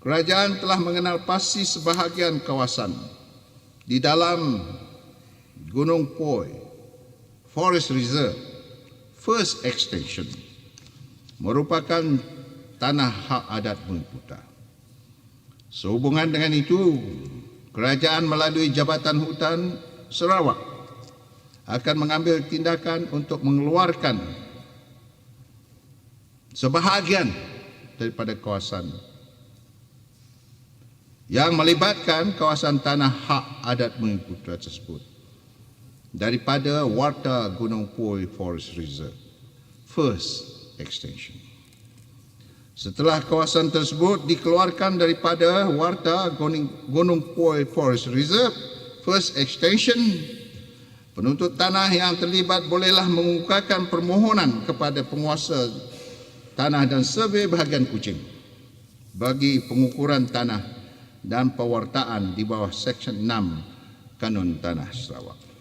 kerajaan telah mengenal pasti sebahagian kawasan di dalam Gunung Poi Forest Reserve First Extension merupakan tanah hak adat Bumi. Sehubungan dengan itu, kerajaan melalui Jabatan Hutan Sarawak akan mengambil tindakan untuk mengeluarkan sebahagian daripada kawasan yang melibatkan kawasan tanah hak adat Putra tersebut daripada Warta Gunung Pui Forest Reserve First Extension. Setelah kawasan tersebut dikeluarkan daripada Warta Gunung Pui Forest Reserve First Extension, penuntut tanah yang terlibat bolehlah mengukakan permohonan kepada penguasa tanah dan survey bahagian kucing bagi pengukuran tanah dan pewartaan di bawah Seksyen 6 Kanun Tanah Sarawak.